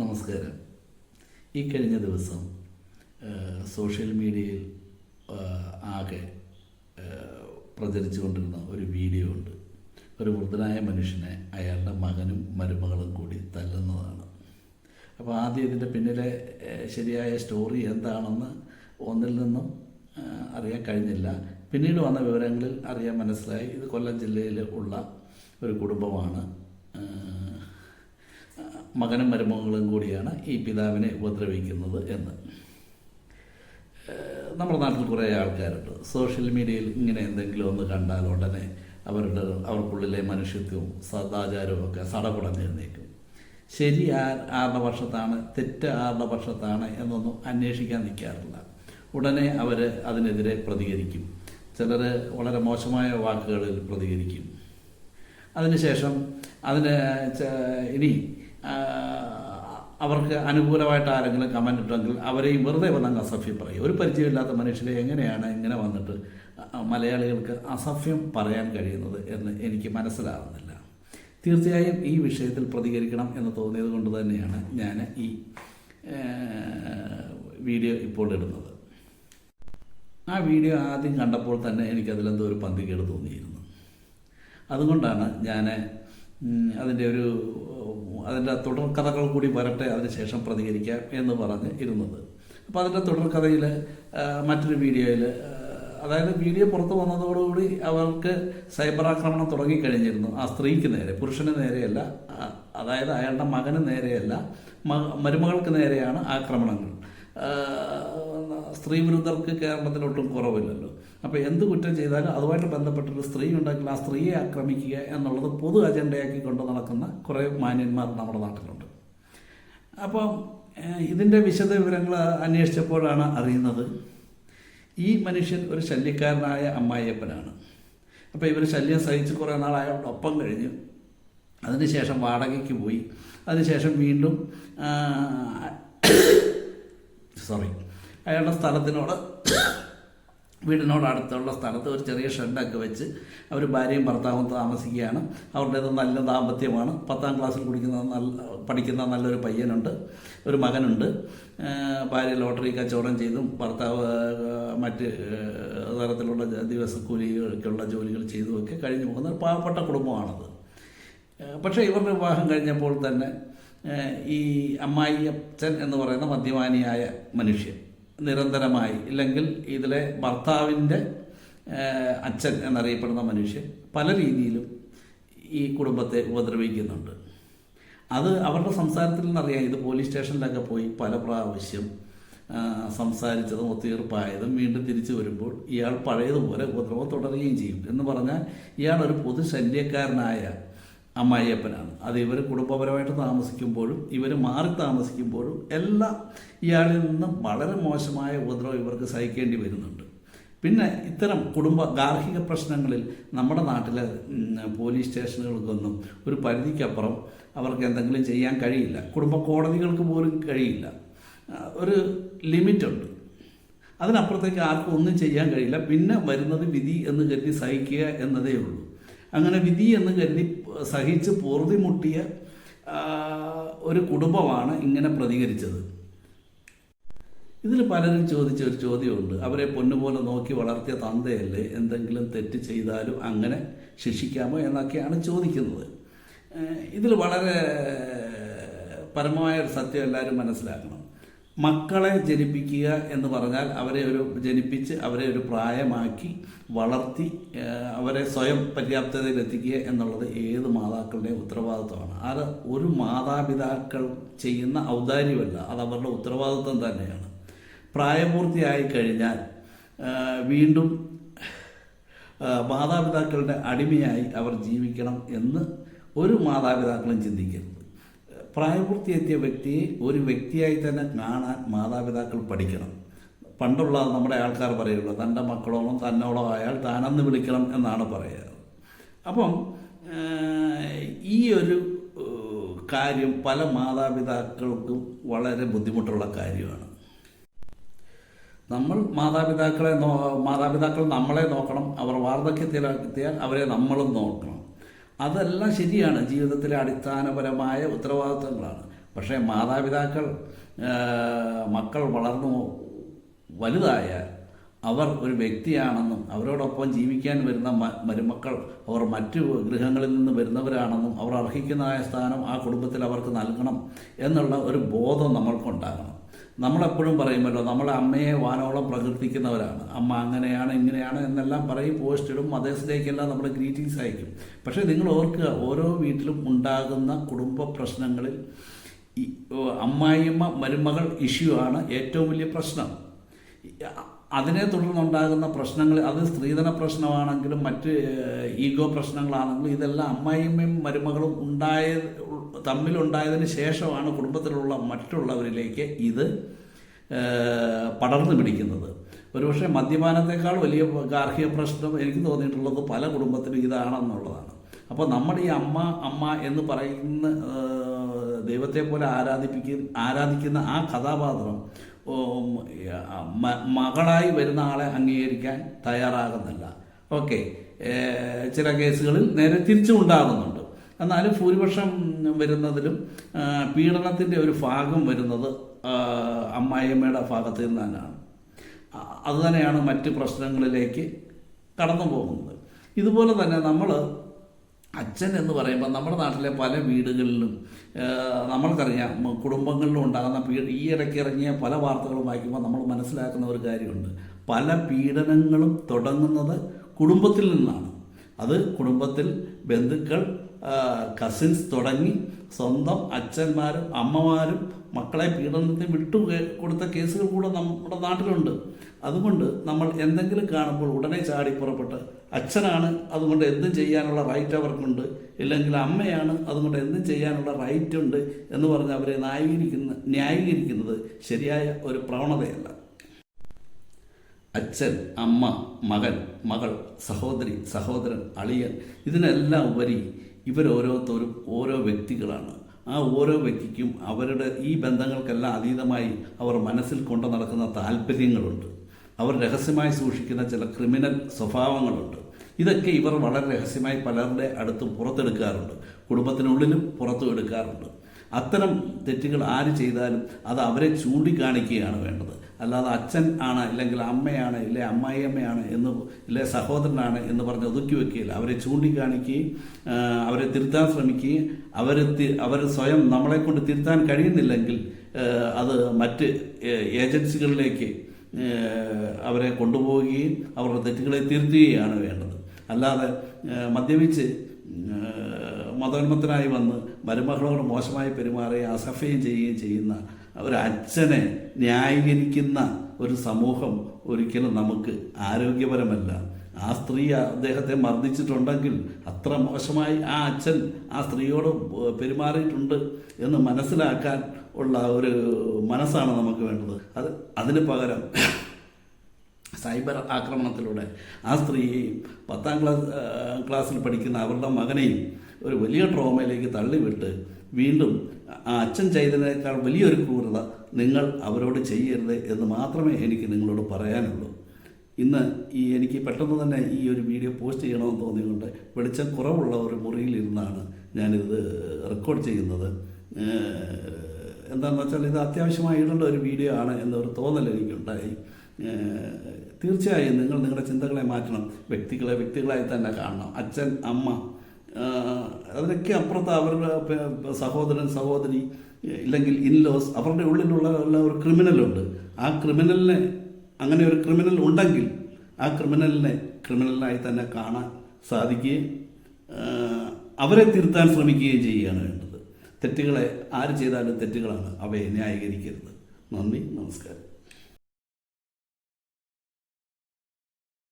നമസ്കാരം. ഈ കഴിഞ്ഞ ദിവസം സോഷ്യൽ മീഡിയയിൽ ആകെ പ്രചരിച്ചുകൊണ്ടിരുന്ന ഒരു വീഡിയോ ഉണ്ട്. ഒരു വൃദ്ധനായ മനുഷ്യനെ അയാളുടെ മകനും മരുമകളും കൂടി തല്ലുന്നതാണ്. അപ്പോൾ ആദ്യം ഇതിന്റെ പിന്നിലെ ശരിയായ സ്റ്റോറി എന്താണെന്ന് ഒന്നിൽ നിന്നും അറിയാൻ കഴിഞ്ഞില്ല. പിന്നീട് വന്ന വിവരങ്ങളിൽ അറിയാൻ മനസ്സിലായി. ഇത് കൊല്ലം ജില്ലയിൽ ഉള്ള ഒരു കുടുംബമാണ് മകനും മരുമകളും കൂടിയാണ് ഈ പിതാവിനെ ഉപദ്രവിക്കുന്നത് എന്ന്. നമ്മുടെ നാട്ടിൽ കുറേ ആൾക്കാരുണ്ട്. സോഷ്യൽ മീഡിയയിൽ ഇങ്ങനെ എന്തെങ്കിലും ഒന്ന് കണ്ടാൽ ഉടനെ അവരുടെ അവർക്കുള്ളിലെ മനുഷ്യത്വവും സദാചാരവും ഒക്കെ സടപുടഞ്ഞിരുന്നേക്കും ശരി ആർ ആരുടെ പക്ഷത്താണ് തെറ്റ് ആരുടെ പക്ഷത്താണ് എന്നൊന്നും അന്വേഷിക്കാൻ നിൽക്കാറില്ല. ഉടനെ അവർ അതിനെതിരെ പ്രതികരിക്കും. ചിലർ വളരെ മോശമായ വാക്കുകളിൽ പ്രതികരിക്കും. അതിനുശേഷം അതിന് ഇനി അവർക്ക് അനുകൂലമായിട്ട് ആരെങ്കിലും കമന്റ് ഇട്ടെങ്കിൽ അവരെയും വെറുതെ വന്നങ്ങ് അസഭ്യം പറയും. ഒരു പരിചയമില്ലാത്ത മനുഷ്യരെ എങ്ങനെയാണ് ഇങ്ങനെ വന്നിട്ട് മലയാളികൾക്ക് അസഭ്യം പറയാൻ കഴിയുന്നത് എന്ന് എനിക്ക് മനസ്സിലാവുന്നില്ല. തീർച്ചയായും ഈ വിഷയത്തിൽ പ്രതികരിക്കണം എന്ന് തോന്നിയത് കൊണ്ട് തന്നെയാണ് ഞാൻ ഈ വീഡിയോ ഇപ്പോൾ ഇടുന്നത്. ആ വീഡിയോ ആദ്യം കണ്ടപ്പോൾ തന്നെ എനിക്കതിലെന്തോ ഒരു പന്തികേട് തോന്നിയിരുന്നു. അതുകൊണ്ടാണ് ഞാൻ അതിന്റെ ഒരു അതിന്റെ തുടർക്കഥകൾ കൂടി വരട്ടെ അതിനുശേഷം പ്രതികരിക്കാം എന്ന് പറഞ്ഞ് ഇരുന്നത് അപ്പോൾ അതിന്റെ തുടർക്കഥയിൽ മറ്റൊരു വീഡിയോയിൽ അതായത് വീഡിയോ പുറത്തു വന്നതോടുകൂടി അവർക്ക് സൈബർ ആക്രമണം തുടങ്ങിക്കഴിഞ്ഞിരുന്നു. ആ സ്ത്രീക്ക് നേരെ പുരുഷന് നേരെയല്ല അതായത് അയാളുടെ മകന് നേരെയല്ല മരുമകൾക്ക് നേരെയാണ് ആക്രമണങ്ങൾ. സ്ത്രീ വിരുദ്ധർക്ക് കേരളത്തിൽ ഒട്ടും കുറവില്ലല്ലോ. അപ്പോൾ എന്ത് കുറ്റം ചെയ്താലും അതുമായിട്ട് ബന്ധപ്പെട്ടൊരു സ്ത്രീ ഉണ്ടെങ്കിൽ ആ സ്ത്രീയെ ആക്രമിക്കുക എന്നുള്ളത് പൊതു അജണ്ടയാക്കി കൊണ്ട് നടക്കുന്ന കുറേ മാന്യന്മാർ നമ്മുടെ നാട്ടിലുണ്ട്. അപ്പം ഇതിന്റെ വിശദ വിവരങ്ങൾ അന്വേഷിച്ചപ്പോഴാണ് അറിയുന്നത് ഈ മനുഷ്യൻ ഒരു ശല്യക്കാരനായ അമ്മായിയപ്പനാണ്. അപ്പോൾ ഇവർ ശല്യം സഹിച്ച് കുറേ നാൾ ഒപ്പം കഴിഞ്ഞു. അതിനുശേഷം വാടകയ്ക്ക് പോയി. അതിനുശേഷം വീണ്ടും സോറി അയാളുടെ സ്ഥലത്തിനോട് വീടിനോട് അടുത്തുള്ള സ്ഥലത്ത് ഒരു ചെറിയ ഷെഡൊക്കെ വെച്ച് അവർ ഭാര്യയും ഭർത്താവും താമസിക്കുകയാണ്. അവരുടേത് നല്ല ദാമ്പത്യമാണ്. പത്താം ക്ലാസ്സിൽ കുടിക്കുന്ന നല്ല പഠിക്കുന്ന നല്ലൊരു പയ്യനുണ്ട് ഒരു മകനുണ്ട്. ഭാര്യ ലോട്ടറി കച്ചവടം ചെയ്തും. ഭർത്താവ് മറ്റ് തരത്തിലുള്ള ദിവസക്കൂലികൾക്കുള്ള ജോലികൾ ചെയ്തുമൊക്കെ കഴിഞ്ഞു പോകുന്ന ഒരു പാവപ്പെട്ട കുടുംബമാണത്. പക്ഷേ ഇവരുടെ വിവാഹം കഴിഞ്ഞപ്പോൾ തന്നെ ഈ അമ്മായിയപ്പൻ എന്ന് പറയുന്ന മദ്യപാനിയായ മനുഷ്യൻ നിരന്തരമായി ഇല്ലെങ്കിൽ ഇതിലെ ഭർത്താവിന്റെ അച്ഛൻ എന്നറിയപ്പെടുന്ന മനുഷ്യൻ പല രീതിയിലും ഈ കുടുംബത്തെ ഉപദ്രവിക്കുന്നുണ്ട്. അത് അവരുടെ സംസാരത്തിൽ നിന്നറിയാം. ഇത് പോലീസ് സ്റ്റേഷനിലൊക്കെ പോയി പല പ്രാവശ്യം സംസാരിച്ചതും ഒത്തുതീർപ്പായതും വീണ്ടും തിരിച്ചു വരുമ്പോൾ ഇയാൾ പഴയതുപോലെ ഉപദ്രവം തുടരുകയും ചെയ്യും. എന്ന് പറഞ്ഞാൽ ഇയാൾ ഒരു പൊതു ശല്യക്കാരനായ അമ്മായിയപ്പനാണ്. അത് ഇവർ കുടുംബപരമായിട്ട് താമസിക്കുമ്പോഴും ഇവർ മാറി താമസിക്കുമ്പോഴും എല്ലാം ഇയാളിൽ നിന്നും വളരെ മോശമായ ഉപദ്രവം ഇവർക്ക് സഹിക്കേണ്ടി വരുന്നുണ്ട്. പിന്നെ ഇത്തരം കുടുംബ ഗാർഹിക പ്രശ്നങ്ങളിൽ നമ്മുടെ നാട്ടിലെ പോലീസ് സ്റ്റേഷനുകൾക്കൊന്നും ഒരു പരിധിക്കപ്പുറം അവർക്ക് എന്തെങ്കിലും ചെയ്യാൻ കഴിയില്ല. കുടുംബ കോടതികൾക്ക് പോലും കഴിയില്ല. ഒരു ലിമിറ്റുണ്ട്. അതിനപ്പുറത്തേക്ക് ആർക്കും ഒന്നും ചെയ്യാൻ കഴിയില്ല. പിന്നെ വരുന്നത് വിധി എന്ന് കരുതി സഹിക്കുക എന്നതേ ഉള്ളൂ. അങ്ങനെ വിധി എന്ന് കരുതി സഹിച്ച് പൊറുതിമുട്ടിയ മുട്ടിയ ഒരു കുടുംബമാണ് ഇങ്ങനെ പ്രതികരിച്ചത്. ഇതിൽ പലരും ചോദിച്ച ഒരു ചോദ്യമുണ്ട്. അവരെ പൊന്നുപോലെ നോക്കി വളർത്തിയ തന്തയല്ലേ എന്തെങ്കിലും തെറ്റ് ചെയ്താലും അങ്ങനെ ശിക്ഷിക്കാമോ എന്നൊക്കെയാണ് ചോദിക്കുന്നത്. ഇതിൽ വളരെ പരമമായ ഒരു സത്യം എല്ലാവരും മനസ്സിലാക്കണം. മക്കളെ ജനിപ്പിക്കുക എന്ന് പറഞ്ഞാൽ അവരെ ഒരു ജനിപ്പിച്ച് അവരെ ഒരു പ്രായമാക്കി വളർത്തി അവരെ സ്വയം പര്യാപ്തതയിലെത്തിക്കുക എന്നുള്ളത് ഏത് മാതാക്കളുടെയും ഉത്തരവാദിത്വമാണ്. അത് ഒരു മാതാപിതാക്കൾ ചെയ്യുന്ന ഔദാര്യമല്ല അത് അവരുടെ ഉത്തരവാദിത്വം തന്നെയാണ്. പ്രായപൂർത്തിയായി കഴിഞ്ഞാൽ വീണ്ടും മാതാപിതാക്കളുടെ അടിമയായി അവർ ജീവിക്കണം എന്ന് ഒരു മാതാപിതാക്കളും ചിന്തിക്കരുത്. പ്രായപൂർത്തിയെത്തിയ വ്യക്തിയെ ഒരു വ്യക്തിയായി തന്നെ കാണാൻ മാതാപിതാക്കൾ പഠിക്കണം. പണ്ടുള്ള നമ്മുടെ ആൾക്കാർ പറയുള്ളൂ തന്റെ മക്കളോളം തന്നോളം ആയാൽ താനെന്ന് വിളിക്കണം എന്നാണ് പറയുന്നത് അപ്പം ഈ ഒരു കാര്യം പല മാതാപിതാക്കൾക്കും വളരെ ബുദ്ധിമുട്ടുള്ള കാര്യമാണ്. നമ്മൾ മാതാപിതാക്കളെ നോ മാതാപിതാക്കൾ നമ്മളെ നോക്കണം അവർ വാർദ്ധക്യത്തിലെത്തിയാൽ അവരെ നമ്മളും നോക്കണം. അതെല്ലാം ശരിയാണ്. ജീവിതത്തിലെ അടിസ്ഥാനപരമായ ഉത്തരവാദിത്തങ്ങളാണ്. പക്ഷേ മാതാപിതാക്കൾ മക്കൾ വളർന്നു വലുതായാൽ അവർ ഒരു വ്യക്തിയാണെന്നും അവരോടൊപ്പം ജീവിക്കാൻ വരുന്ന മരുമക്കൾ അവർ മറ്റു ഗൃഹങ്ങളിൽ നിന്ന് വരുന്നവരാണെന്നും അവർ അർഹിക്കുന്നതായ സ്ഥാനം ആ കുടുംബത്തിൽ അവർക്ക് നൽകണം എന്നുള്ള ഒരു ബോധം നമ്മൾക്കുണ്ടാകണം. നമ്മളെപ്പോഴും പറയുമല്ലോ നമ്മളെ അമ്മയെ വാനോളം പ്രകീർത്തിക്കുന്നവരാണ്. അമ്മ അങ്ങനെയാണ് ഇങ്ങനെയാണ് എന്നെല്ലാം പറയും പോസ്റ്റിടും മദേഴ്സിലേക്കെല്ലാം നമ്മൾ ഗ്രീറ്റിങ്സ് അയക്കും. പക്ഷേ നിങ്ങൾ ഓർക്കുക ഓരോ വീട്ടിലും ഉണ്ടാകുന്ന കുടുംബ പ്രശ്നങ്ങളിൽ അമ്മായിയമ്മ മരുമകൾ ഇഷ്യൂ ആണ് ഏറ്റവും വലിയ പ്രശ്നം. അതിനെ തുടർന്നുണ്ടാകുന്ന പ്രശ്നങ്ങൾ അത് സ്ത്രീധന പ്രശ്നമാണെങ്കിലും മറ്റ് ഈഗോ പ്രശ്നങ്ങളാണെങ്കിലും ഇതെല്ലാം അമ്മായിയമ്മയും മരുമകളും ഉണ്ടായ തമ്മിലുണ്ടായതിന് ശേഷമാണ് കുടുംബത്തിലുള്ള മറ്റുള്ളവരിലേക്ക് ഇത് പടർന്നു പിടിക്കുന്നത്. ഒരുപക്ഷെ മദ്യപാനത്തെക്കാൾ വലിയ ഗാർഹിക പ്രശ്നം എനിക്ക് തോന്നിയിട്ടുള്ളത് പല കുടുംബത്തിലും ഇതാണെന്നുള്ളതാണ്. അപ്പോൾ നമ്മുടെ ഈ അമ്മ അമ്മ എന്ന് പറയുന്ന ദൈവത്തെ പോലെ ആരാധിപ്പിക്കുന്ന ആരാധിക്കുന്ന ആ കഥാപാത്രം മകളായി വരുന്ന ആളെ അംഗീകരിക്കാൻ തയ്യാറാകുന്നില്ല. ഓക്കെ ചില കേസുകളിൽ നേരെ തിരിച്ചും ഉണ്ടാകുന്നുണ്ട് എന്നാലും ഭൂരിപക്ഷം വരുന്നതിലും പീഡനത്തിന്റെ ഒരു ഭാഗം വരുന്നത് അമ്മായിയമ്മയുടെ ഭാഗത്ത് നിന്ന് തന്നെയാണ് അതുതന്നെയാണ് മറ്റ് പ്രശ്നങ്ങളിലേക്ക് കടന്നു പോകുന്നത് ഇതുപോലെ തന്നെ നമ്മൾ അച്ഛൻ എന്ന് പറയുമ്പോൾ നമ്മുടെ നാട്ടിലെ പല വീടുകളിലും നമ്മൾക്കറിയാം കുടുംബങ്ങളിലും ഉണ്ടാകുന്ന പീഡ ഈ ഇടയ്ക്ക് ഇറങ്ങിയ പല വാർത്തകളും വായിക്കുമ്പോൾ നമ്മൾ മനസ്സിലാക്കുന്ന ഒരു കാര്യമുണ്ട്. പല പീഡനങ്ങളും തുടങ്ങുന്നത് കുടുംബത്തിൽ നിന്നാണ്. അത് കുടുംബത്തിൽ ബന്ധുക്കൾ കസിൻസ് തുടങ്ങി സ്വന്തം അച്ഛന്മാരും അമ്മമാരും മക്കളെ പീഡനത്തിന് വിട്ടു കൊടുത്ത കേസുകൾ കൂടെ നമ്മുടെ നാട്ടിലുണ്ട്. അതുകൊണ്ട് നമ്മൾ എന്തെങ്കിലും കാണുമ്പോൾ ഉടനെ ചാടി പുറപ്പെട്ട് അച്ഛനാണ് അതുകൊണ്ട് എന്തും ചെയ്യാനുള്ള റൈറ്റ് അവർക്കുണ്ട്. ഇല്ലെങ്കിൽ അമ്മയാണ് അതുകൊണ്ട് എന്തും ചെയ്യാനുള്ള റൈറ്റ് ഉണ്ട് എന്ന് പറഞ്ഞ് അവരെ ന്യായീകരിക്കുന്ന ന്യായീകരിക്കുന്നത് ശരിയായ ഒരു പ്രവണതയല്ല. അച്ഛൻ അമ്മ മകൻ മകൾ സഹോദരി സഹോദരൻ അളിയൻ ഇതിനെല്ലാം ഉപരി ഇവരോരോരുത്തരും ഓരോ വ്യക്തികളാണ്. ആ ഓരോ വ്യക്തിക്കും അവരുടെ ഈ ബന്ധങ്ങൾക്കെല്ലാം അതീതമായി അവർ മനസ്സിൽ കൊണ്ടു നടക്കുന്ന താല്പര്യങ്ങളുണ്ട് അവർ രഹസ്യമായി സൂക്ഷിക്കുന്ന ചില ക്രിമിനൽ സ്വഭാവങ്ങളുണ്ട്. ഇതൊക്കെ ഇവർ വളരെ രഹസ്യമായി പലരുടെ അടുത്തും പുറത്തെടുക്കാറുണ്ട്. കുടുംബത്തിനുള്ളിലും പുറത്തും എടുക്കാറുണ്ട്. അത്തരം തെറ്റുകൾ ആര് ചെയ്താലും അത് അവരെ ചൂണ്ടിക്കാണിക്കുകയാണ് വേണ്ടത്. അല്ലാതെ അച്ഛൻ ആണ് ഇല്ലെങ്കിൽ അമ്മയാണ് ഇല്ലെ അമ്മായിയമ്മയാണ് എന്ന് ഇല്ലെ സഹോദരനാണ് എന്ന് പറഞ്ഞ് ഒതുക്കി വെക്കുകയില്ല. അവരെ ചൂണ്ടിക്കാണിക്കുകയും അവരെ തിരുത്താൻ ശ്രമിക്കുകയും അവർ അവർ സ്വയം നമ്മളെ കൊണ്ട് തിരുത്താൻ കഴിയുന്നില്ലെങ്കിൽ അത് മറ്റ് ഏജൻസികളിലേക്ക് അവരെ കൊണ്ടുപോവുകയും അവരുടെ തെറ്റുകളെ തിരുത്തുകയാണ് വേണ്ടത്. അല്ലാതെ മദ്യപിച്ച് മതോന്മത്തനായി വന്ന് മരുമകളോട് മോശമായി പെരുമാറുകയും അസഫയും ചെയ്യുകയും ചെയ്യുന്ന ഒരു അച്ഛനെ ന്യായീകരിക്കുന്ന ഒരു സമൂഹം ഒരിക്കലും നമുക്ക് ആരോഗ്യപരമല്ല. ആ സ്ത്രീ അദ്ദേഹത്തെ മർദ്ദിച്ചിട്ടുണ്ടെങ്കിൽ അത്ര മോശമായി ആ അച്ഛൻ ആ സ്ത്രീയോട് പെരുമാറിയിട്ടുണ്ട് എന്ന് മനസ്സിലാക്കാൻ ഉള്ള ഒരു മനസ്സാണ് നമുക്ക് വേണ്ടത്. അത് അതിന് പകരം സൈബർ ആക്രമണത്തിലൂടെ ആ സ്ത്രീയെയും പത്താം ക്ലാസ് ക്ലാസ്സിൽ പഠിക്കുന്ന അവരുടെ മകനെയും ഒരു വലിയ ട്രോമയിലേക്ക് തള്ളിവിട്ട് വീണ്ടും ആ അച്ഛൻ ചെയ്തതിനേക്കാൾ വലിയൊരു ക്രൂരത നിങ്ങൾ അവരോട് ചെയ്യരുത് എന്ന് മാത്രമേ എനിക്ക് നിങ്ങളോട് പറയാനുള്ളൂ. ഇന്ന് ഈ എനിക്ക് പെട്ടെന്ന് തന്നെ ഈ ഒരു വീഡിയോ പോസ്റ്റ് ചെയ്യണമെന്ന് തോന്നിയുകൊണ്ട് വെളിച്ചം കുറവുള്ള ഒരു മുറിയിലിരുന്നാണ് ഞാനിത് റെക്കോർഡ് ചെയ്യുന്നത്. എന്താണെന്ന് വെച്ചാൽ ഇത് അത്യാവശ്യമായി ഇടേണ്ട ഒരു വീഡിയോ ആണ് എന്നൊരു തോന്നൽ എനിക്കുണ്ടായി. തീർച്ചയായും നിങ്ങൾ നിങ്ങളുടെ ചിന്തകളെ മാറ്റണം. വ്യക്തികളെ വ്യക്തികളായി തന്നെ കാണണം. അച്ഛൻ അമ്മ അതിനൊക്കെ അപ്പുറത്ത് അവരുടെ സഹോദരൻ സഹോദരി ഇല്ലെങ്കിൽ ഇൻലോസ് അവരുടെ ഉള്ളിലുള്ള ഉള്ള ഒരു ക്രിമിനലുണ്ട് ആ ക്രിമിനലിനെ അങ്ങനെ ഒരു ക്രിമിനൽ ഉണ്ടെങ്കിൽ ആ ക്രിമിനലിനെ ക്രിമിനലായി തന്നെ കാണാൻ സാധിക്കുകയും അവരെ തിരുത്താൻ ശ്രമിക്കുകയും ചെയ്യുകയാണ് വേണ്ടത്. തെറ്റുകളെ ആര് ചെയ്താലും തെറ്റുകളാണ്. അവയെ ന്യായീകരിക്കരുത്. നന്ദി നമസ്കാരം.